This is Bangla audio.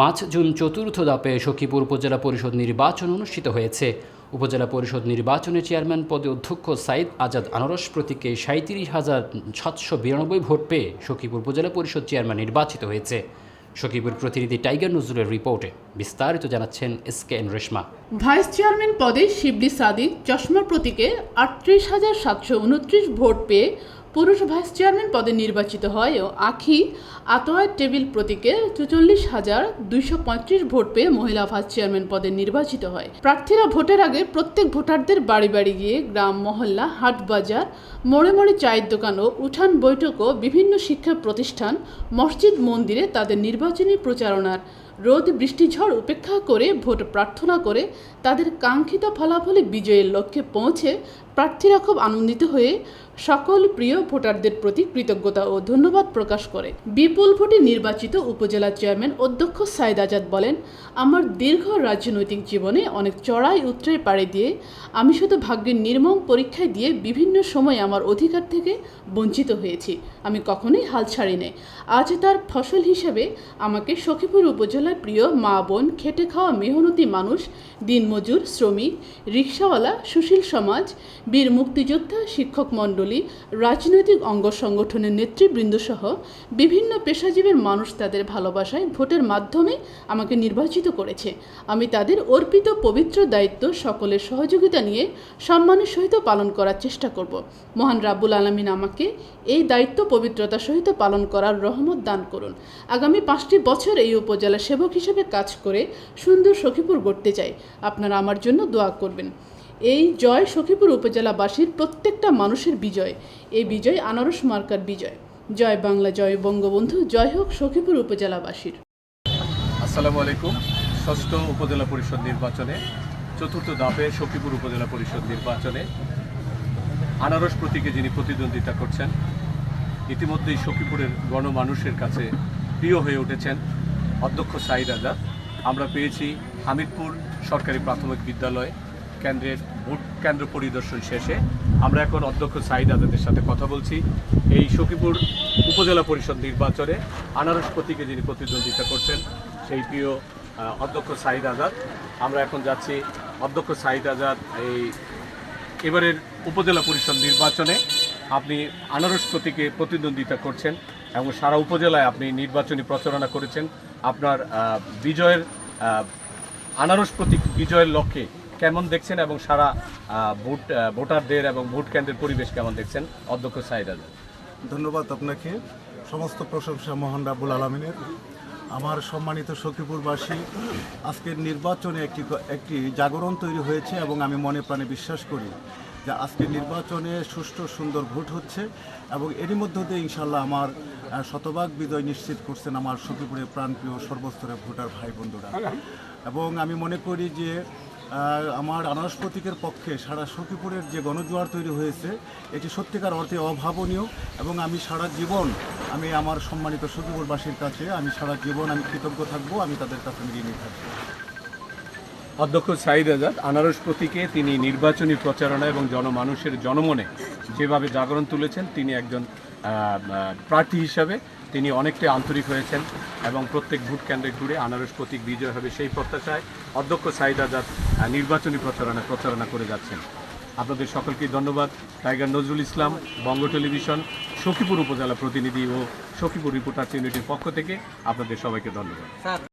পাঁচ জুন চতুর্থ ধাপে সখীপুর উপজেলা পরিষদ নির্বাচন অনুষ্ঠিত হয়েছে। উপজেলা পরিষদ নির্বাচনে চেয়ারম্যান পদে অধ্যক্ষ সাইদ আজাদ আনারস প্রতীকে সাঁত্রিশ হাজার সাতশো বিরানব্বই ভোট পেয়ে সখীপুর উপজেলা পরিষদ চেয়ারম্যান নির্বাচিত হয়েছে। সখীপুর প্রতিনিধি টাইগার নজরুলের রিপোর্টে বিস্তারিত জানাচ্ছেন S K N Reshma. Vice chairman পদে শিবলি সাদিক চশমা প্রতীকে আটত্রিশ হাজার সাতশো উনত্রিশ ভোট পেয়ে পুরুষ ভাইস চেয়ারম্যান পদে নির্বাচিত হয় ও আখি আতোয়ার টেবিল প্রতীকে চুচল্লিশ হাজার দুইশো পঁয়ত্রিশ ভোট পেয়ে মহিলা ভাইস চেয়ারম্যান পদে নির্বাচিত হয়। প্রার্থীরা ভোটের আগে প্রত্যেক ভোটারদের বাড়ি বাড়ি গিয়ে গ্রাম, মহল্লা, হাট, বাজার, মোড়ে মোড়ে চায়ের দোকান ও উঠান বৈঠক ও বিভিন্ন শিক্ষা প্রতিষ্ঠান, মসজিদ, মন্দিরে তাদের নির্বাচনী প্রচারণার রোদ, বৃষ্টি, ঝড় উপেক্ষা করে ভোট প্রার্থনা করে তাদের কাঙ্ক্ষিত ফলাফলে বিজয়ের লক্ষ্যে পৌঁছে প্রার্থীরা খুব আনন্দিত হয়ে সকল প্রিয় ভোটারদের প্রতি কৃতজ্ঞতা ও ধন্যবাদ প্রকাশ করে। বিপুল ভোটে নির্বাচিত উপজেলা চেয়ারম্যান অধ্যক্ষ সাইদ আজাদ বলেন, আমার দীর্ঘ রাজনৈতিক জীবনে অনেক চড়াই উত্তরায় পাড়ে দিয়ে আমি শুধু ভাগ্যের নির্মম পরীক্ষায় দিয়ে বিভিন্ন সময় আমার অধিকার থেকে বঞ্চিত হয়েছি। আমি কখনোই হাল ছাড়ি আজ তার ফসল হিসেবে আমাকে সখীপুর উপজেলার প্রিয় মা বোন খেটে খাওয়া মেহনতি মানুষ, দিনমজুর, শ্রমিক, রিক্সাওয়ালা, সুশীল সমাজ, বীর মুক্তিযোদ্ধা, শিক্ষক মণ্ডলী, রাজনৈতিক অঙ্গ সংগঠনের নেতৃবৃন্দ সহ বিভিন্ন পেশাজীবীর মানুষ তাদের ভালোবাসায় ভোটের মাধ্যমে আমাকে নির্বাচিত করেছে। আমি তাদের অর্পিত পবিত্র দায়িত্ব, সকলের সহযোগিতা নিয়ে সম্মানের সহিত পালন করার চেষ্টা করব। মহান রাব্বুল আলমিন আমাকে এই দায়িত্ব পবিত্রতার সহিত পালন করার রহমত দান করুন। আগামী পাঁচটি বছর এই উপজেলা সেবক হিসেবে কাজ করে সুন্দর সখীপুর গড়তে চাই। আপনারা আমার জন্য দোয়া করবেন। এই জয় সখীপুর উপজেলাবাসীর প্রত্যেকটা মানুষের বিজয়। এই বিজয় আনারস মার্কার বিজয়। জয় বাংলা, জয় বঙ্গবন্ধু, জয় হোক সখীপুর উপজেলাবাসীর। আসসালামু আলাইকুম। ষষ্ঠ উপজেলা পরিষদ নির্বাচনে, চতুর্থ ধাপে সখীপুর উপজেলা পরিষদ নির্বাচনে আনারস প্রতীকে যিনি প্রতিদ্বন্দ্বিতা করছেন, ইতিমধ্যেই সখীপুরের গণমানুষের কাছে প্রিয় হয়ে উঠেছেন। অধ্যক্ষ সাইদ আজাদ আমরা পেয়েছি হামিদপুর সরকারি প্রাথমিক বিদ্যালয় কেন্দ্রের ভোট কেন্দ্র পরিদর্শন শেষে। আমরা এখন অধ্যক্ষ সাইদ আজাদের সাথে কথা বলছি। এই সখীপুর উপজেলা পরিষদ নির্বাচনে আনারস প্রতীকে যিনি প্রতিদ্বন্দ্বিতা করছেন, সেই প্রিয় অধ্যক্ষ সাইদ আজাদ আমরা এখন যাচ্ছি অধ্যক্ষ সাইদ আজাদ এই এবারের উপজেলা পরিষদ নির্বাচনে। আপনি আনারস প্রতীকে প্রতিদ্বন্দ্বিতা করছেন। এবং সারা উপজেলায় আপনি নির্বাচনী প্রচারণা করেছেন। আপনার বিজয়ের আনারস প্রতীক বিজয়ের লক্ষ্যে কেমন দেখছেন এবং সারা ভোট ভোটারদের এবং ভোট কেন্দ্রের পরিবেশ কেমন দেখছেন? অধ্যক্ষ সাইদ ধন্যবাদ আপনাকে। সমস্ত প্রশংসা মোহন রাবুল আলমিনের। আমার সম্মানিত সখীপুরবাসী, আজকের নির্বাচনে একটি একটি জাগরণ তৈরি হয়েছে এবং আমি মনে প্রাণে বিশ্বাস করি যে আজকের নির্বাচনে সুষ্ঠু, সুন্দর ভোট হচ্ছে এবং এরই মধ্য দিয়ে ইনশাল্লাহ আমার শতভাগ বিজয় নিশ্চিত করছেন আমার সখীপুরের প্রাণপ্রিয় সর্বস্তরের ভোটার ভাই বন্ধুরা। এবং আমি মনে করি যে আমার আনারস প্রতীকের পক্ষে সারা সখীপুরের যে গণজোয়ার তৈরি হয়েছে, এটি সত্যিকার অর্থে অভাবনীয় এবং আমি সারা জীবন আমি আমার সম্মানিত সখীপুরবাসীর কাছে আমি সারা জীবন আমি কৃতজ্ঞ থাকব, আমি তাদের কাছে ঋণী থাকব। অধ্যক্ষ সাইদ আজাদ, আনারস প্রতীকে তিনি নির্বাচনী প্রচারণা এবং জনমানুষের জনমনে যেভাবে জাগরণ তুলেছেন, তিনি একজন প্রার্থী হিসাবে তিনি অনেকটাই আন্তরিক হয়েছেন এবং প্রত্যেক ভোট কেন্দ্রে ঘুরে আনারস প্রতীক বিজয় হবে সেই প্রত্যাশায় অধ্যক্ষ সাইদ আজাদ নির্বাচনী প্রচারণা প্রচারণা করে যাচ্ছেন। আপনাদের সকলকে ধন্যবাদ। টাইগার নজরুল ইসলাম, বঙ্গ টেলিভিশন, সখীপুর উপজেলা প্রতিনিধি ও সখীপুর রিপোর্টার চিউনিটির পক্ষ থেকে আপনাদের সবাইকে ধন্যবাদ।